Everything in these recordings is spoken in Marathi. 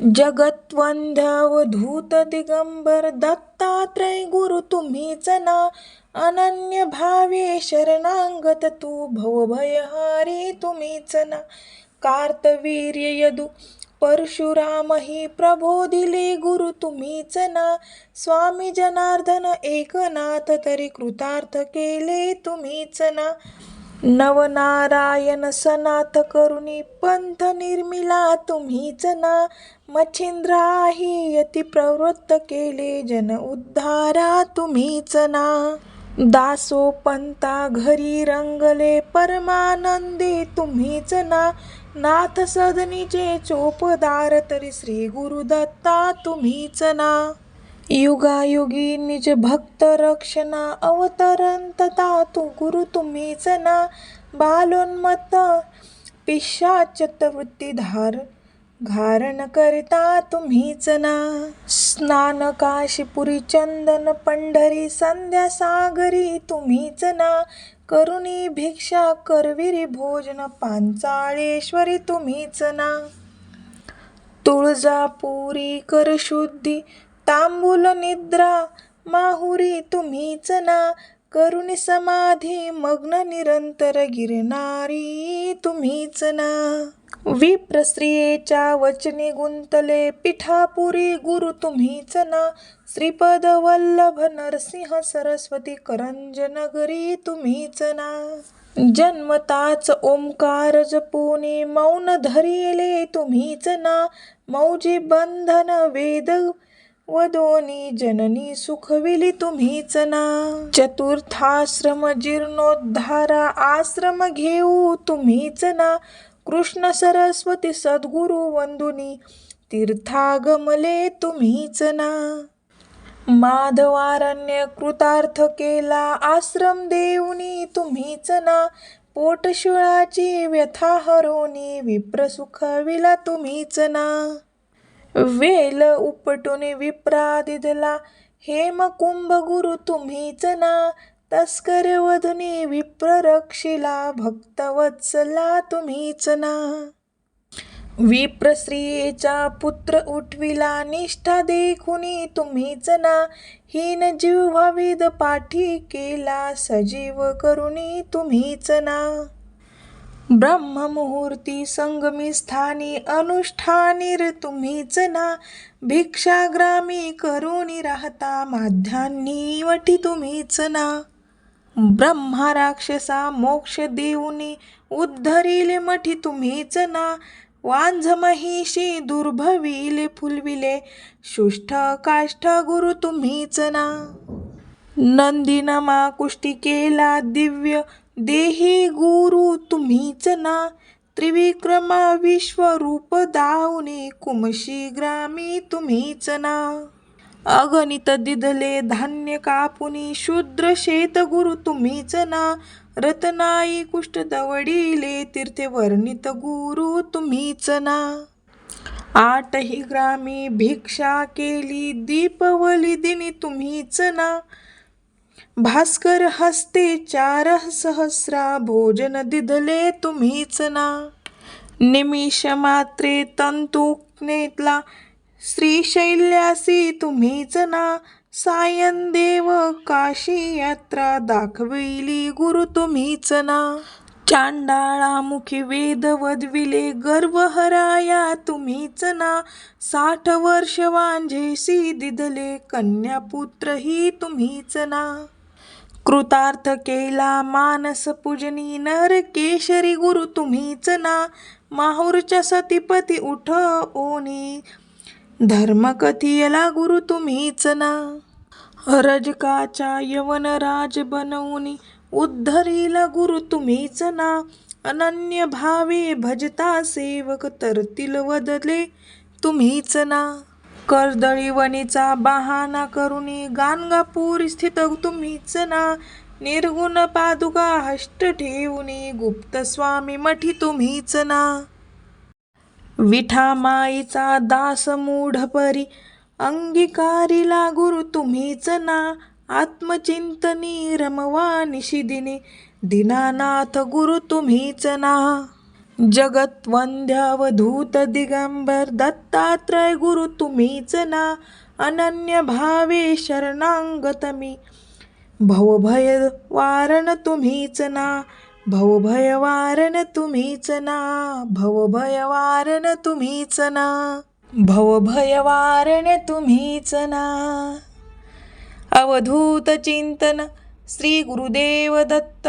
जगत्वंद्यावधूत दिगंबर दत्तात्रय गुरु तुम्हीच ना अनन्य भावे शरणांगत तू भवभयहारी तुम्हीच ना कार्तवीर्य यदु परशुराम ही प्रबोधिले गुरु तुम्हीच ना स्वामी जनार्दन एकनाथ तरी कृतार्थ केले तुम्हीच ना नवनारायण सनाथ करुणी पंथ निर्मिला तुम्हीच ना मच्छिंद्राही यती प्रवृत्त केले जन उद्धारा तुम्हीच ना. दासो पंता घरी रंगले परमानंदी तुम्हीच ना नाथ सदनीचे चोपदार तरी श्री गुरुदत्ता तुम्हीच ना. युगायुगी निज भक्त रक्षणा अवतरंतता तू गुरु तुम्हीच ना बालोन्मत्त पिशाचत वृत्तीधार घारण करता तुम्हीच ना स्नान काशीपुरी चंदन पंढरी संध्या सागरी तुम्हीच ना करुणी भिक्षा करविरी भोजन पांचाळेश्वरी तुम्हीच ना तुळजापुरी करशुद्धी तांबूल निद्रा माहुरी तुम्हीच ना. करुणी समाधी मग्न निरंतर गिरणारी तुम्हीच ना. विप्रस्त्रियेच्या वचने गुंतले पिठापुरी गुरु तुम्हीच ना. श्रीपद वल्लभ नरसिंह सरस्वती करंज नगरी तुम्हीच ना. जन्मताच ओंकार जपुनी मौन धरिले तुम्हीच ना. मौजी बंधन वेद वदोनी जननी सुखविली तुम्हीच ना. चतुर्थाश्रम जीर्णोद्धारा आश्रम घेऊ तुम्हीच ना. कृष्ण सरस्वती सद्गुरु वंदुनी तीर्थागमले तुम्हीच ना. माधवारण्य कृतार्थ केला आश्रम देऊनी तुम्हीच ना. पोटशुळाची व्यथा हरोनी विप्र सुखविला तुम्हीच ना. वेल उपटून विप्रा दिदला हेम कुंभ गुरु तुम्हीच ना. तस्कर वधुनी विप्र रक्षिला भक्तवत्सला तुम्हीच ना. विप्रस्त्रियेचा पुत्र उठविला निष्ठा देखुनी तुम्हीच ना. हीन जीव वेद पाठी केला सजीव करुणी तुम्हीच ना. ब्रह्ममुहूर्ती संगमी स्थानी अनुष्ठानीर तुम्हीच ना भिक्षाग्रामी करुणी राहता माध्यान्नी वटी तुम्हीच ना ब्रह्मा राक्षसा मोक्ष देऊनी उद्धरिले मठी तुम्हीच ना वांझ महिषी दुर्भविले फुलविले शुष्ठ काष्ठ गुरु तुम्हीच ना नंदिनमा कुष्टी केला दिव्य देही गुरु तुम्हीच ना. त्रिविक्रमा विश्वरूप दावणे कुमशी ग्रामी तुम्हीच ना. अगणित दिदले धान्य कापुनी शूद्र शेत गुरु तुम्हीच ना. रतनाई कुष्ठ दवडिले तीर्थे वर्णित गुरु तुम्हीच ना. आठही ग्रामी भिक्षा केली दीपवली दिनी तुम्हीच ना. भास्कर हस्ते चार सहस्रा भोजन दिधले तुम्हीच ना. निमिष मात्रे तंतुनेतला श्रीशैल्यासी तुम्हीच ना. सायन देव काशी यात्रा दाखविली गुरु तुम्हीच ना. चांडाळामुखी वेद वदविले गर्व हराया तुम्हीच ना. साठ वर्ष वांझेसी दिधले कन्यापुत्रही तुम्हीच ना. कृतार्थ केला मानस पूजनी नर केशरी गुरु तुम्हीच ना माहूरच्या सतीपती उठ ओनी. धर्म कथियला गुरु तुम्हीच ना. रजकाच्या यवन राज बनवूनी उद्धरीला गुरु तुम्हीच ना. अनन्य भावे भजता सेवक तरतील वदले तुम्हीच ना. कर्दळीवणीचा बहाणा करुणी गाणगापूर स्थित तुम्हीच ना. निर्गुण पादुका हष्ट ठेवूनी गुप्त स्वामी मठी तुम्हीच ना. विठामाईचा दास मूढपरी अंगीकारिला गुरु तुम्हीच ना. आत्मचिंतनी रमवा निशिदिनी दीनानाथ गुरु तुम्हीच ना. जगत्वंद्यावधूत दिगंबर दत्तात्रय गुरु तुम्हीच ना अनन्य भावे शरणांगत मी भवभय वारण तुम्हीच ना भवभय वारण तुम्हीच ना भवभय वारण तुम्हीच ना भवभय वारण तुम्हीच ना। अवधूत चिंतन श्री गुरुदेव दत्त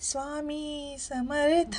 स्वामी समर्थ।